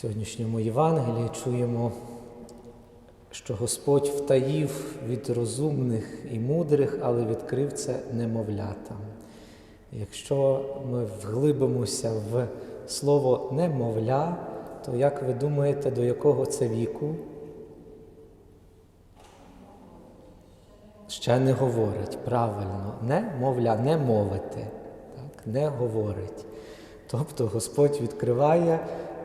сьогоднішньому Євангелії чуємо, що Господь втаїв від розумних і мудрих, але відкрив це немовлятам. Якщо ми вглибимося в слово немовля, то як ви думаєте, до якого це віку? Ще не говорить правильно, не мовля, не мовити, так, не говорить. Тобто Господь відкриває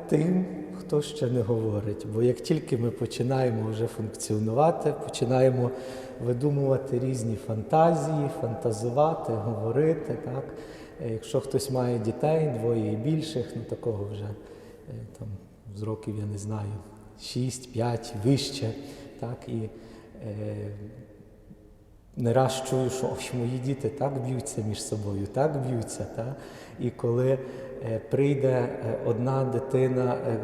тим, хто ще не говорить. Бо як тільки ми починаємо вже функціонувати, починаємо видумувати різні фантазії, фантазувати, говорити. Так? Е, Якщо хтось має дітей, двоє і більших, ну такого вже е, там, з років, я не знаю, 6-5 вище. Так? І, е, не раз чую, що ой, мої діти так б'ються між собою, так б'ються. Та? І коли е, прийде е, одна дитина е,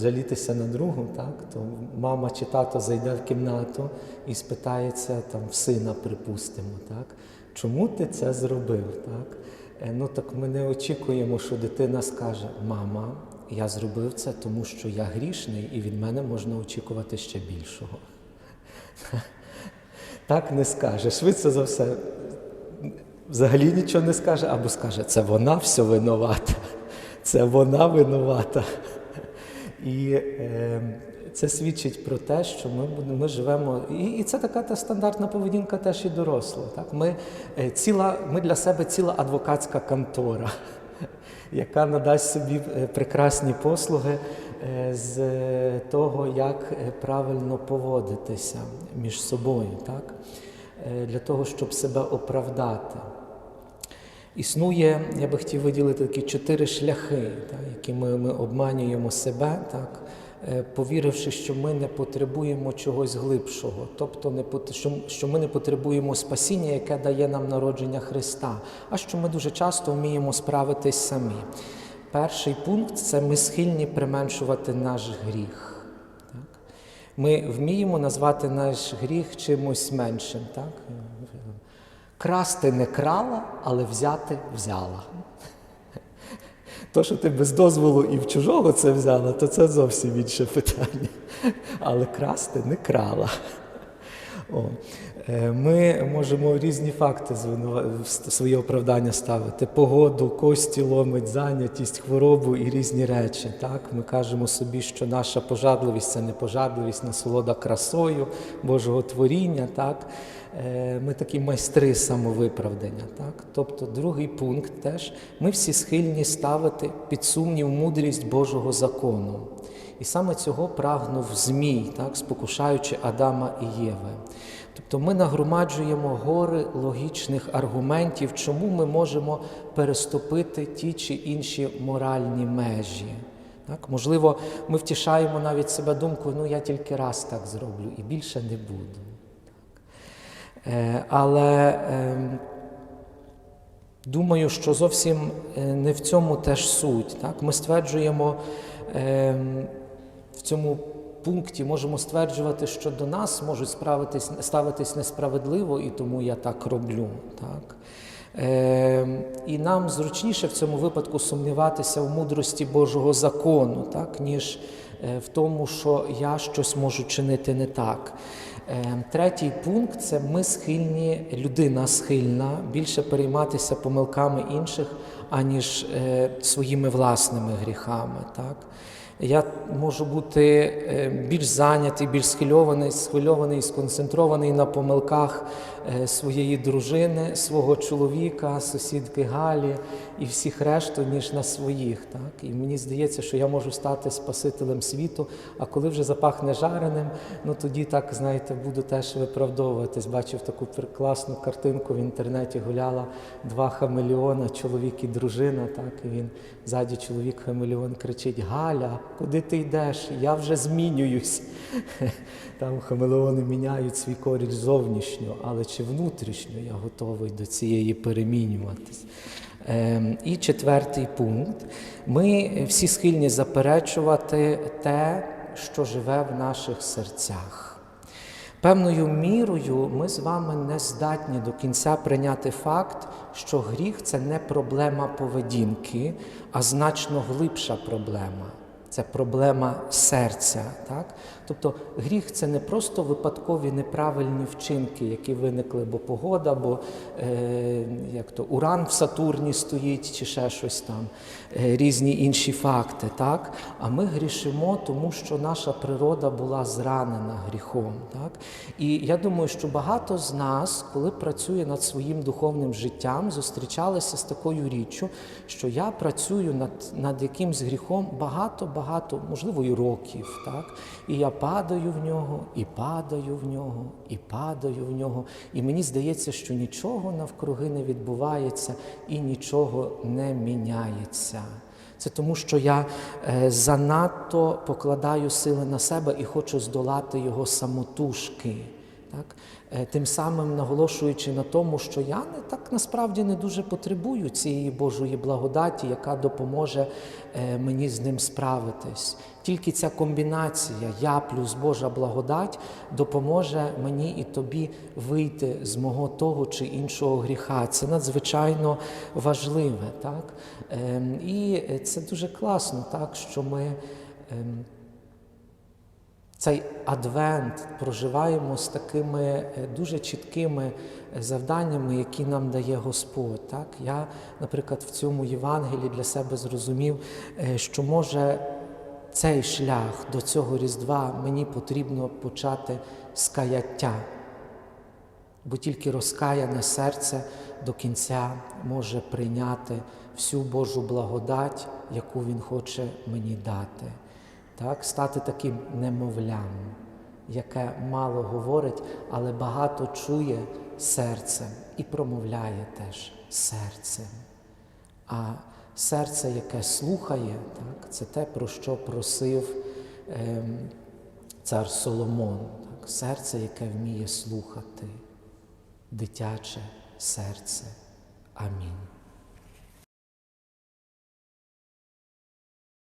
жалітися на другу, так? то мама чи тато зайде в кімнату і спитається там, в сина, припустимо, так? чому ти це зробив? Так? Е, ну так ми не очікуємо, що дитина скаже, мама, я зробив це, тому що я грішний, і від мене можна очікувати ще більшого. Так не скаже. Швидше за все, взагалі нічого не скаже, або скаже, це вона все винувата, це вона винувата. І е, це свідчить про те, що ми, ми живемо. І, і це така та стандартна поведінка теж і дорослого. Так? Ми, е, ціла, ми для себе ціла адвокатська контора, яка надасть собі е, прекрасні послуги з е, того, як е, правильно поводитися між собою, так? Е, для того, щоб себе оправдати. Існує, я би хотів виділити такі чотири шляхи, так, які ми, обманюємо себе, так, е, повіривши, що ми не потребуємо чогось глибшого, тобто що ми не потребуємо спасіння, яке дає нам народження Христа, а що ми дуже часто вміємо справитись самі. Перший пункт це ми схильні применшувати наш гріх. Так? Ми вміємо назвати наш гріх чимось меншим. Так? Красти не крала, але взяти взяла. То, що ти без дозволу і в чужого це взяла, то це зовсім інше питання. Але красти не крала. О. е, Ми можемо різні факти в своє оправдання ставити: погоду, кості ломить, зайнятість, хворобу і різні речі. Так? Ми кажемо собі, що наша пожадливість це не пожадливість, насолода красою Божого творіння. Так? Е, Ми такі майстри самовиправдання. Так? Тобто, другий пункт теж ми всі схильні ставити під сумнів мудрість Божого закону. І саме цього прагнув Змій, так, спокушаючи Адама і Єви. Тобто ми нагромаджуємо гори логічних аргументів, чому ми можемо переступити ті чи інші моральні межі. Так? Можливо, ми втішаємо навіть себе думкою, ну я тільки раз так зроблю і більше не буду. Так? Е, але ем, Думаю, що зовсім е, не в цьому теж суть. Так? Ми стверджуємо ем, в цьому пункті, можемо стверджувати, що до нас можуть справитись, ставитись несправедливо, і тому я так роблю. Так? Ем, і нам зручніше в цьому випадку сумніватися в мудрості Божого закону, так? ніж е, в тому, що я щось можу чинити не так. Е, Третій пункт це ми схильні, людина схильна більше перейматися помилками інших, аніж е, своїми власними гріхами. Так? Я можу бути е, більш зайнятий, більш схвильований, схвильований, сконцентрований на помилках е, своєї дружини, свого чоловіка, сусідки Галі і всіх решту, ніж на своїх. Так? І мені здається, що я можу стати Спасителем світу, а коли вже запахне жареним, ну тоді так, знаєте, буду теж виправдовуватись. Бачив таку класну картинку в інтернеті гуляла два хамелеона, чоловік і дружина. Так? І він ззаді чоловік хамелеон кричить: Галя, куди ти йдеш? Я вже змінююсь. Там хамелеони міняють свій корінь зовнішньо, але чи внутрішньо я готовий до цієї перемінюватись. Ем, І четвертий пункт. Ми всі схильні заперечувати те, що живе в наших серцях. Певною мірою ми з вами не здатні до кінця прийняти факт, що гріх це не проблема поведінки, а значно глибша проблема. Це проблема серця. Так? Тобто гріх це не просто випадкові неправильні вчинки, які виникли, бо погода, бо е, як то, уран в Сатурні стоїть, чи ще щось там, е, різні інші факти. Так? А ми грішимо, тому що наша природа була зранена гріхом. Так? І я думаю, що багато з нас, коли працює над своїм духовним життям, зустрічалися з такою річчю, що я працюю над, над якимсь гріхом багато-багато, можливо, і років. Так? І я падаю в нього, і падаю в нього, і падаю в нього. І мені здається, що нічого навкруги не відбувається і нічого не міняється. Це тому, що я е, занадто покладаю сили на себе і хочу здолати його самотужки. Так? Е, Тим самим наголошуючи на тому, що я не так насправді не дуже потребую цієї Божої благодаті, яка допоможе е, мені з ним справитись. Тільки ця комбінація я плюс Божа благодать допоможе мені і тобі вийти з мого того чи іншого гріха. Це надзвичайно важливе. Так? Ем, І це дуже класно, так, що ми. Цей адвент проживаємо з такими е, дуже чіткими е, завданнями, які нам дає Господь. Так? Я, наприклад, в цьому Євангелії для себе зрозумів, е, що може цей шлях до цього Різдва мені потрібно почати з каяття. Бо тільки розкаяне серце до кінця може прийняти всю Божу благодать, яку Він хоче мені дати. Так? Стати таким немовлям, яке мало говорить, але багато чує серцем і промовляє теж серцем. А серце, яке слухає, так, це те, про що просив ем, цар Соломон. Так? Серце, яке вміє слухати, дитяче серце. Амінь.